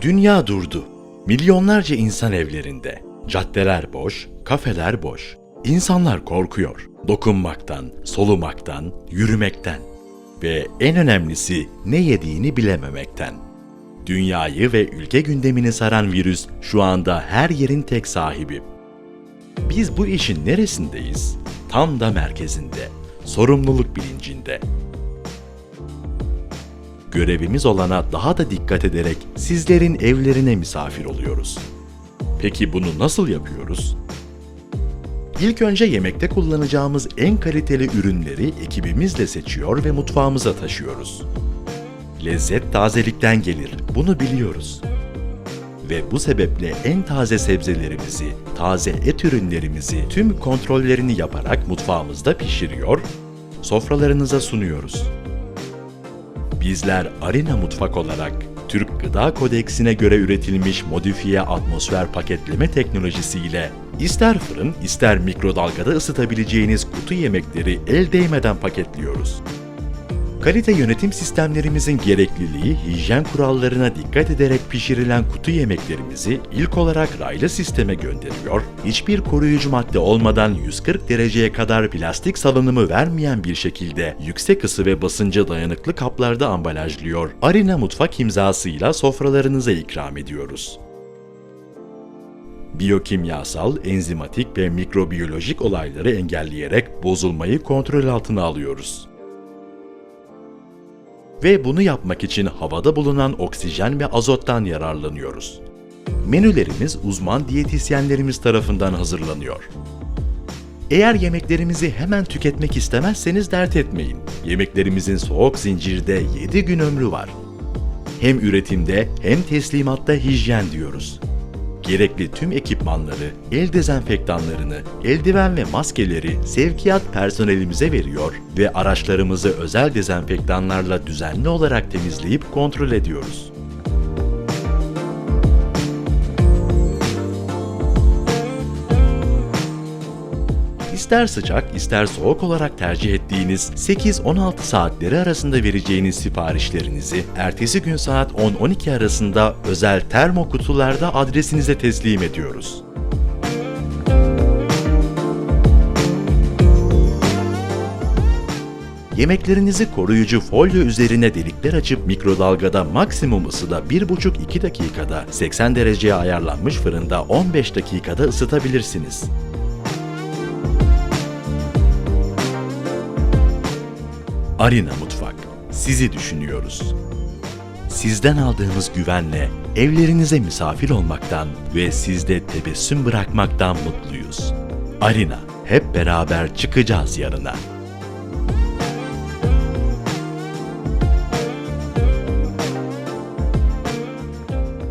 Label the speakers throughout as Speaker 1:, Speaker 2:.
Speaker 1: Dünya durdu. Milyonlarca insan evlerinde. Caddeler boş, kafeler boş. İnsanlar korkuyor. Dokunmaktan, solumaktan, yürümekten ve en önemlisi ne yediğini bilememekten. Dünyayı ve ülke gündemini saran virüs şu anda her yerin tek sahibi. Biz bu işin neresindeyiz? Tam da merkezinde, sorumluluk bilincinde. Görevimiz olana daha da dikkat ederek sizlerin evlerine misafir oluyoruz. Peki bunu nasıl yapıyoruz? İlk önce yemekte kullanacağımız en kaliteli ürünleri ekibimizle seçiyor ve mutfağımıza taşıyoruz. Lezzet tazelikten gelir, bunu biliyoruz. Ve bu sebeple en taze sebzelerimizi, taze et ürünlerimizi tüm kontrollerini yaparak mutfağımızda pişiriyor, sofralarınıza sunuyoruz. Bizler Arena Mutfak olarak Türk Gıda Kodeksine göre üretilmiş modifiye atmosfer paketleme teknolojisiyle ister fırın ister mikrodalgada ısıtabileceğiniz kutu yemekleri el değmeden paketliyoruz. Kalite yönetim sistemlerimizin gerekliliği, hijyen kurallarına dikkat ederek pişirilen kutu yemeklerimizi ilk olarak raylı sisteme gönderiyor, hiçbir koruyucu madde olmadan 140 dereceye kadar plastik salınımı vermeyen bir şekilde yüksek ısı ve basınca dayanıklı kaplarda ambalajlıyor, Arena Mutfak imzasıyla sofralarınıza ikram ediyoruz. Biyokimyasal, enzimatik ve mikrobiyolojik olayları engelleyerek bozulmayı kontrol altına alıyoruz. Ve bunu yapmak için havada bulunan oksijen ve azottan yararlanıyoruz. Menülerimiz uzman diyetisyenlerimiz tarafından hazırlanıyor. Eğer yemeklerimizi hemen tüketmek istemezseniz dert etmeyin. Yemeklerimizin soğuk zincirde 7 gün ömrü var. Hem üretimde hem teslimatta hijyen diyoruz. Gerekli tüm ekipmanları, el dezenfektanlarını, eldiven ve maskeleri sevkiyat personelimize veriyor ve araçlarımızı özel dezenfektanlarla düzenli olarak temizleyip kontrol ediyoruz. İster sıcak, ister soğuk olarak tercih ettiğiniz 8-16 saatleri arasında vereceğiniz siparişlerinizi ertesi gün saat 10-12 arasında özel termo kutularda adresinize teslim ediyoruz. Yemeklerinizi koruyucu folyo üzerine delikler açıp mikrodalgada maksimum ısıda 1,5-2 dakikada 80 dereceye ayarlanmış fırında 15 dakikada ısıtabilirsiniz. Arina Mutfak. Sizi düşünüyoruz. Sizden aldığımız güvenle evlerinize misafir olmaktan ve sizde tebessüm bırakmaktan mutluyuz. Arina, hep beraber çıkacağız yarına.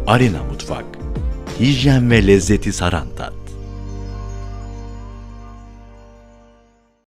Speaker 1: Arina Mutfak. Hijyen ve lezzeti saran tat.